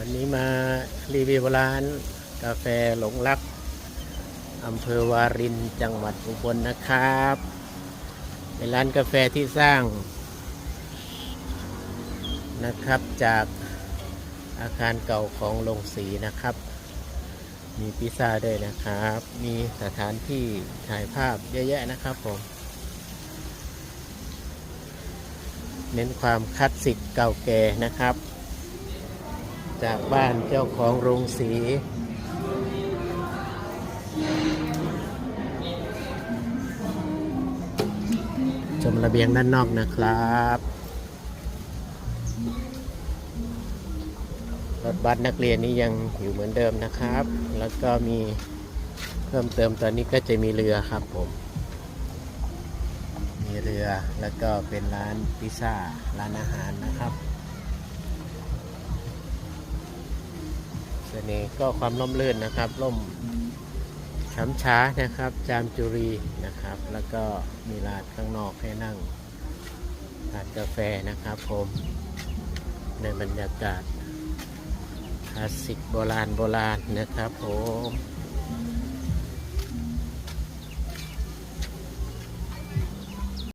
วันนี้มารีวิวร้านกาแฟหลงรักอำเภอวารินจังหวัดอุบลนะครับ เป็นร้านกาแฟที่สร้างนะครับจากอาคารเก่าของโรงสีนะครับ มีพิซซ่าด้วยนะครับ มีสถานที่ถ่ายภาพเยอะแยะนะครับผมเน้นความคลาสสิกเก่าแก่นะครับ จากบ้านเจ้าของโรงสี ชมระเบียงด้านนอกนะครับ รถบัสนักเรียนนี้ยังอยู่เหมือนเดิมนะครับ แล้วก็มีเพิ่มเติมตอนนี้ก็จะมีเรือครับผม มีเรือแล้วก็เป็นร้านพิซซ่าร้านอาหารนะครับ สน่ห์ก็ความล่มลื่นนะครับล่มช้ำช้านะครับ จามจุรีนะครับ แล้วก็มีลานข้างนอกให้นั่งทานกาแฟนะครับ ผมในบรรยากาศคลาสสิกโบราณโบราณนะครับผม